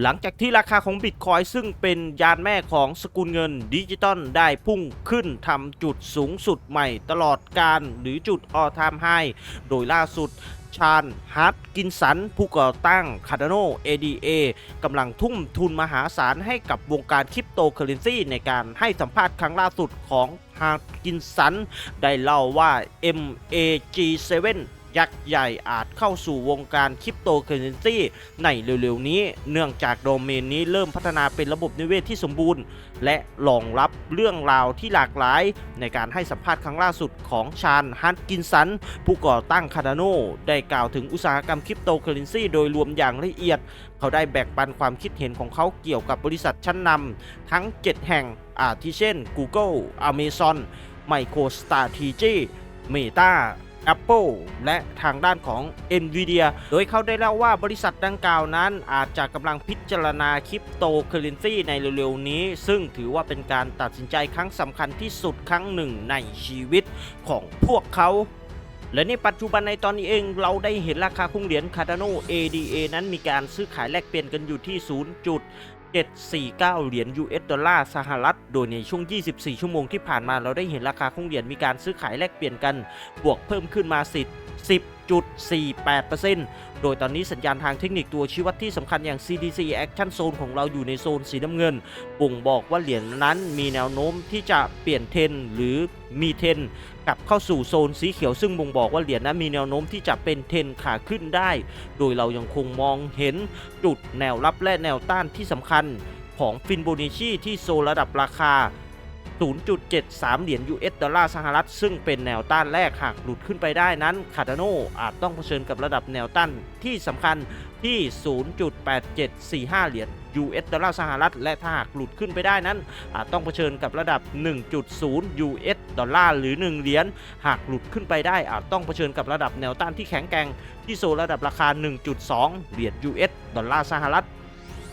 หลังจากที่ราคาของบิตคอยซึ่งเป็นยานแม่ของสกุลเงินดิจิตอลได้พุ่งขึ้นทำจุดสูงสุดใหม่ตลอดการหรือจุดออทามไฮโดยล่าสุดชาญฮัตกินสัน ผู้ก่อตั้ง Cardano ADA กำลังทุ่มทุนมหาศาลให้กับวงการคริปโตเคอเรนซีในการให้สัมภาษณ์ครั้งล่าสุดของฮาร์ดกินสัน ได้เล่าว่า MAG7 ยักษ์ใหญ่อาจเข้าสู่วงการคริปโตเคอเรนซีในเร็วๆนี้ เนื่องจากโดเมนนี้เริ่มพัฒนาเป็นระบบนิเวศที่สมบูรณ์ และรองรับเรื่องราวที่หลากหลาย ในการให้สัมภาษณ์ครั้งล่าสุดของชาญฮันกินสัน ผู้ก่อตั้งคาร์ดาโนได้กล่าวถึงอุตสาหกรรมคริปโตเคอเรนซีโดยรวมอย่างละเอียด เขาได้แบ่งปันความคิดเห็นของเขาเกี่ยวกับบริษัทชั้นนำทั้ง 7 แห่งอาทิเช่น Google Amazon MicroStrategy Meta Apple และทางด้านของ Nvidia โดยเขาได้เล่าว่าบริษัทดังกล่าวนั้น อาจจะกำลังพิจารณาคริปโตเคอเรนซีในเร็วๆนี้ ซึ่งถือว่าเป็นการตัดสินใจครั้งสำคัญที่สุดครั้งหนึ่งในชีวิตของพวกเขาและในปัจจุบันในตอนนี้เองเราได้เห็นราคาคุ้งเหรียญ Cardano ADA นั้นมีการซื้อขายแลกเปลี่ยนกันอยู่ที่ 0. 749 เหรียญ US ดอลลาร์สหรัฐ โดยในช่วง 24 ชั่วโมงที่ผ่านมาเราได้เห็นราคาของเหรียญมีการซื้อขายแลกเปลี่ยนกัน บวกเพิ่มขึ้นมา10 10 0.48%โดยตอนนี้สัญญาณทางเทคนิคตัวชี้วัดที่สำคัญอย่าง CDC Action Zone ของเราอยู่ในโซนสีน้ำเงินบ่งบอกว่าเหรียญนั้นมีแนวโน้มที่จะเปลี่ยนเทนหรือมีเทนกลับเข้าสู่โซนสีเขียวซึ่งบ่งบอกว่าเหรียญนั้นมีแนวโน้มที่จะเป็นเทนขาขึ้นได้ โดยเรายังคงมองเห็นจุดแนวรับและแนวต้านที่สำคัญของฟินโบนิชีที่โซนระดับราคา 0.73 เหรียญ US ดอลลาร์สหรัฐ ซึ่งเป็นแนวต้านแรกหากหลุดขึ้นไปได้นั้นคาร์ดาโนอาจต้องเผชิญกับระดับแนวต้านที่สำคัญที่ 0.8745 เหรียญ US ดอลลาร์สหรัฐ และถ้าหากหลุดขึ้นไปได้นั้น อาจต้องเผชิญกับระดับ 1.0 US ดอลลาร์หรือ 1 เหรียญ หากหลุดขึ้นไปได้อาจต้องเผชิญกับระดับแนวต้านที่แข็งแกร่งที่โซนระดับราคา 1.2 เหรียญ US ดอลลาร์สหรัฐ